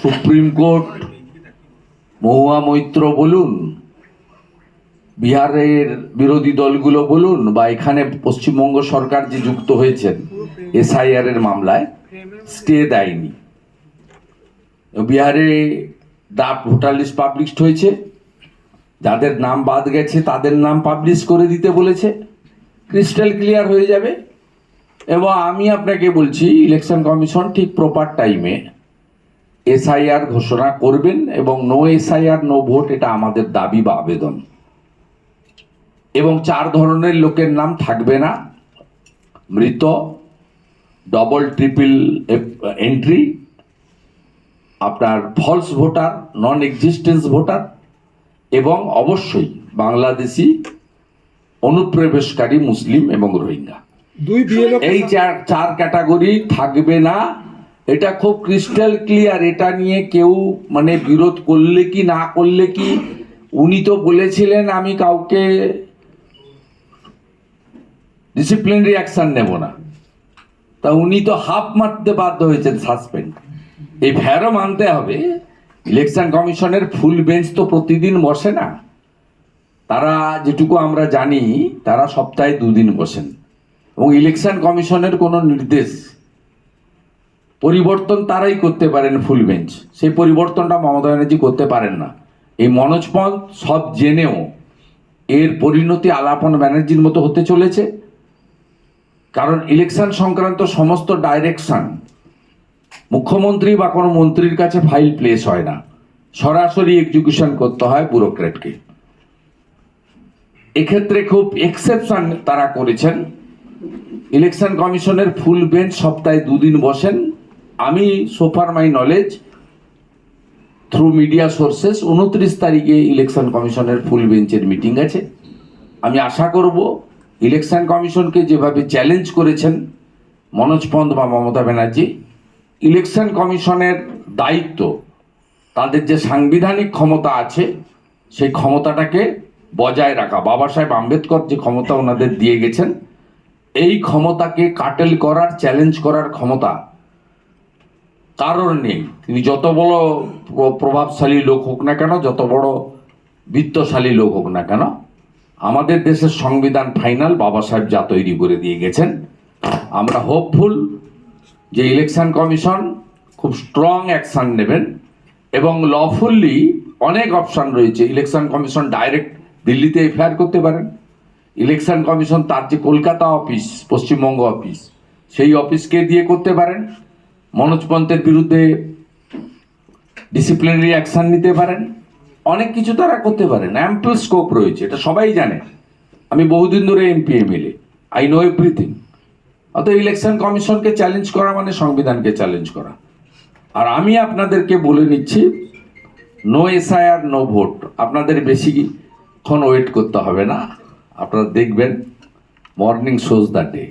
Supreme court Mahua Moitra বলুন, বিহারের বিরোধী দলগুলো বলুন, বা এখানে পশ্চিমবঙ্গ সরকার যে যুক্ত হয়েছেন, এসআইআর এর মামলায় স্টে দেয়নি। বিহারে ড্রাফট ভোটার লিস্ট পাবলিশড হয়েছে, যাদের নাম বাদ গেছে তাদের নাম পাবলিশ করে দিতে বলেছে ক্রিস্টাল ক্লিয়ার হয়ে যাবে। এবং আমি আপনাকে বলছি ইলেকশন কমিশন ঠিক প্রপার টাইমে এসআইআর ঘোষণা করবেন এবং নো এসআইআর নো ভোট এটা আমাদের দাবি বা আবেদন। এবং চার ধরনের লোকের নাম থাকবে না। মৃত ডবল ট্রিপল এন্ট্রি আপনার false voter non existence voter এবং অবশ্যই বাংলাদেশি অনুপ্রবেশকারী মুসলিম এবং রোহিঙ্গা। এই চার চার ক্যাটাগরি থাকবে না। এটা খুব ক্রিস্টাল ক্লিয়ার এটা নিয়ে কেউ মানে বিরোধ করলে কি, না করলে কি? উনি তো বলেছিলেন, আমি কাউকে ডিসিপ্লিনারি অ্যাকশন নেব না। তা উনি তো হাফ মারতে বাধ্য হয়েছেন সাসপেন্ড এই ভ্যারও মানতে হবে। ইলেকশন কমিশনের ফুল বেঞ্চ তো প্রতিদিন বসে না। তারা যেটুকু আমরা জানি, তারা সপ্তাহে দুদিন বসেন। এবং ইলেকশন কমিশনের কোনো নির্দেশ পরিবর্তন তারাই করতে পারেন ফুল বেঞ্চ। সেই পরিবর্তনটা মমতা ব্যানার্জি করতে পারেন না। এই মনোজ পন্থ সব জেনেও এর পরিণতি আলাপন ব্যানার্জির মতো হতে চলেছে। কারণ ইলেকশন সংক্রান্ত সমস্ত ডাইরেকশন মুখ্যমন্ত্রী বা কোনো মন্ত্রীর কাছে ফাইল প্লেস হয় না। সরাসরি এক্সিকিউশন করতে হয় ব্যুরোক্রেটকে এক্ষেত্রে খুব এক্সেপশন তারা করেছেন। ইলেকশন কমিশনের ফুল বেঞ্চ সপ্তাহে দুদিন বসেন। আমি so far my knowledge through media sources উনত্রিশ তারিখে ইলেকশন কমিশনের ফুল বেঞ্চের মিটিং আছে। আমি আশা করব ইলেকশন কমিশনকে যেভাবে চ্যালেঞ্জ করেছেন, মনোজ পন্থ বা মমতা ব্যানার্জি ইলেকশন কমিশনের দায়িত্ব, তাদের যে সাংবিধানিক ক্ষমতা আছে, সেই ক্ষমতাটাকে বজায় রাখা। বাবা সাহেব আম্বেদকর যে ক্ষমতা ওনাদের দিয়ে গেছেন, এই ক্ষমতাকে কাটেল করার চ্যালেঞ্জ করার ক্ষমতা কারোর নেই। তিনি যত বড় প্রভাবশালী লোক হোক না কেন, যত বড় বিত্তশালী লোক হোক না কেন, আমাদের দেশের সংবিধান ফাইনাল বাবা সাহেব যা তৈরি করে দিয়ে গেছেন। আমরা হোপফুল যে ইলেকশন কমিশন খুব স্ট্রং অ্যাকশন নেবেন এবং লফুল্লি অনেক অপশান রয়েছে। ইলেকশন কমিশন ডাইরেক্ট দিল্লিতে এফআইআর করতে পারেন। ইলেকশন কমিশন তার যে কলকাতা অফিস পশ্চিমবঙ্গ অফিস সেই অফিসকে দিয়ে করতে পারেন। মনোজ পন্থের বিরুদ্ধে ডিসিপ্লিনারি অ্যাকশন নিতে পারেন। অনেক কিছু তারা করতে পারেন। অ্যাম্পল স্কোপ রয়েছে এটা সবাই জানে। আমি বহুদিন ধরে MP MLA I know everything অত ইলেকশন কমিশনকে চ্যালেঞ্জ করা মানে সংবিধানকে চ্যালেঞ্জ করা। আর আমি আপনাদেরকে বলে নিচ্ছি নো এসআইআর নো ভোট আপনাদের বেশিক্ষণ ওয়েট করতে হবে না। আপনারা দেখবেন মর্নিং শোজ দ্য ডে